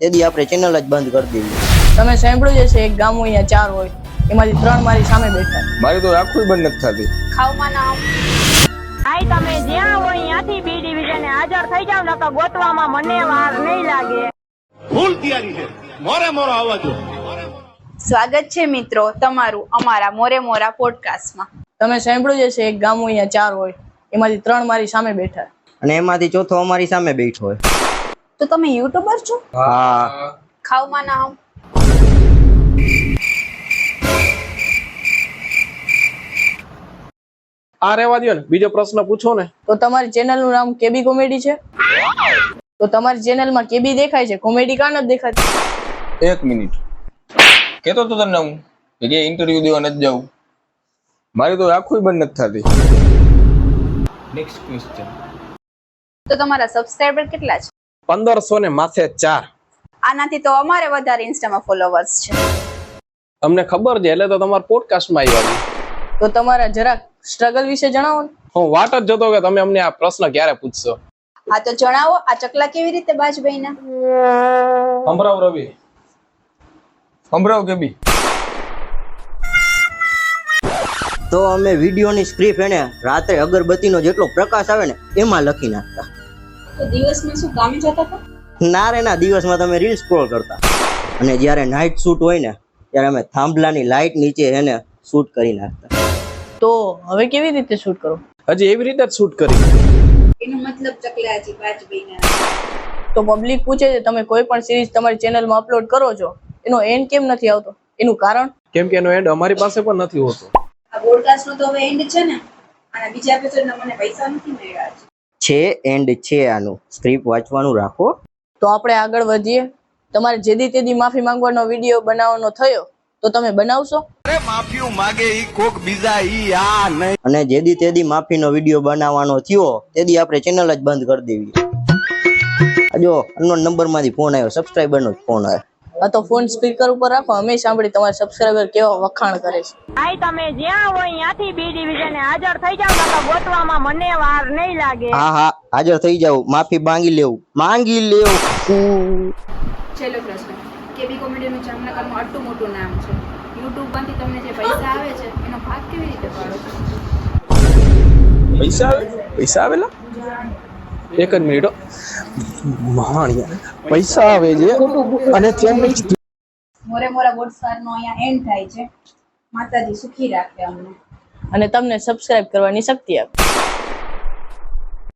તેથી આપણે ચેનલ જ બંધ કરી દેવી તમે સાંભળ્યું જ એક ગામ અહીંયા ચાર હોય. એમાંથી ત્રણ મારી સામે બેઠા. મારી તો આખું બંધ નથી થતી. ખાવમાં ના આવ. ભાઈ તમે જ્યાં હોય ત્યાંથી બી ડિવિઝને હાજર થઈ જાવ નકર ગોતવામાં મને વાર નહીં લાગે. ફૂલ તૈયારી છે. મોરે મોરો આવવા દો સ્વાગત છે મિત્રો તમારું અમારા મોરે મોરા પોડકાસ્ટમાં તમે સાંભળ્યું છે એક ગામ અહીંયા ચાર હોય. એમાંથી ત્રણ મારી સામે બેઠા. અને એમાંથી ચોથો અમારી સામે બેઠો હોય. તો તમે યુટ્યુબર છો? હા. ખાવમાં ના આવ. આ રહેવા દો ને. બીજો પ્રશ્ન પૂછો ને. તો તમારી ચેનલનું નામ કેબી કોમેડી છે? તો તમારી ચેનલમાં કેબી દેખાય છે? કોમેડી કાં જ દેખાતી એક મિનિટ. કેતો તો તને હું કે ઇન્ટરવ્યુ દેવા નથી જાઉં. મારી તો આખું બંધ નથી થતી. નેક્સ્ટ ક્વેશ્ચન તો તમારા સબસ્ક્રાઇબર કેટલા છે? પંદરસો ને માથે ચાર. આનાથી તો અમારે વધારે ઇન્સ્ટામાં ફોલોવર્સ છે. તમને ખબર છે એટલે તો તમારા પોડકાસ્ટમાં આવ્યા તો તમારા જરાક સ્ટ્રગલ વિશે જણાવો ને. હું વાટ જ જોતો કે તમે અમને આ પ્રશ્ન ક્યારે પૂછશો? હા તો જણાવો આ ચકલા કેવી રીતે બાજ બન્યા સંભળાવ રવિ. સંભળાવ કે તો અમે વિડીયોની સ્ક્રિપ્ટ એને રાત્રે અગરબત્તીનો જેટલો પ્રકાશ આવે ને એમાં લખી નાખતા. તો દિવસમાં શું કામે જતા હતા? ના રે ના દિવસમાં તમે રીલ સ્ક્રોલ કરતા. અને જ્યારે નાઇટ શૂટ હોય ને ત્યારે અમે થાંભલાની લાઇટ નીચે એને શૂટ કરી નાખતા. તો હવે કેવી રીતે શૂટ કરો? હજી એવી રીતે જ શૂટ કરી. એનો મતલબ ચકલાજી બાજ તો પબ્લિક પૂછે છે તમે કોઈ પણ સિરીઝ તમારી ચેનલમાં અપલોડ કરો છો? એનો એન્ડ કેમ નથી આવતો? એનું કારણ? કેમ કે એનો એન્ડ અમારી પાસે પણ નથી હોતો. આ પોડકાસ્ટનો તો હવે એન્ડ છે ને. અને બીજા એપિસોડના મને પૈસા નથી મળ્યા છે છે એન્ડ છે આનું. સ્ક્રિપ્ટ વાંચવાનું રાખો. તો આપણે આગળ વધીએ. તમારે જેદી તેદી માફી માંગવાનો વીડિયો બનાવવાનો થયો તો તમે બનાવશો. અને જેદી તેદી માફીનો વીડિયો બનાવવાનો થયો તેદી આપણે ચેનલ જ બંધ કરી દેવી. જો અનનોન નંબરમાંથી ફોન આવ્યો સબસ્ક્રાઇબરનો જ ફોન આવ્યો. તો ફોન સ્પીકર ઉપર રાખો અમે સાંભળી તમારા સબસ્ક્રાઈબર કેવા વખાણ કરે છે. ભાઈ તમે જ્યાં હોય ત્યાંથી બી ડિવિઝને હાજર થઈ જાવ તો ગોતવામાં મને વાર નહીં લાગે. હા હા હાજર થઈ જાવ માફી માંગી લેવું માંગી લેવું. છેલ્લો પ્રશ્ન. કેબી કોમેડીનું જામનગરમાં આટલું મોટું નામ છે. યુટ્યુબમાંથી તમને જે પૈસા આવે છે એનો ભાગ કેવી રીતે પાડો? છો પૈસા આવે? પૈસા આવેલા? એક જ મિનિટ હો. પૈસા આવે છે. અને ત્યાં મોરે મોરા બોટસારનો અહીંયા એન્ડ થાય છે. માતાજી સુખી રાખે અમને. અને તમને સબસ્ક્રાઇબ કરવાની શક્તિ આપે.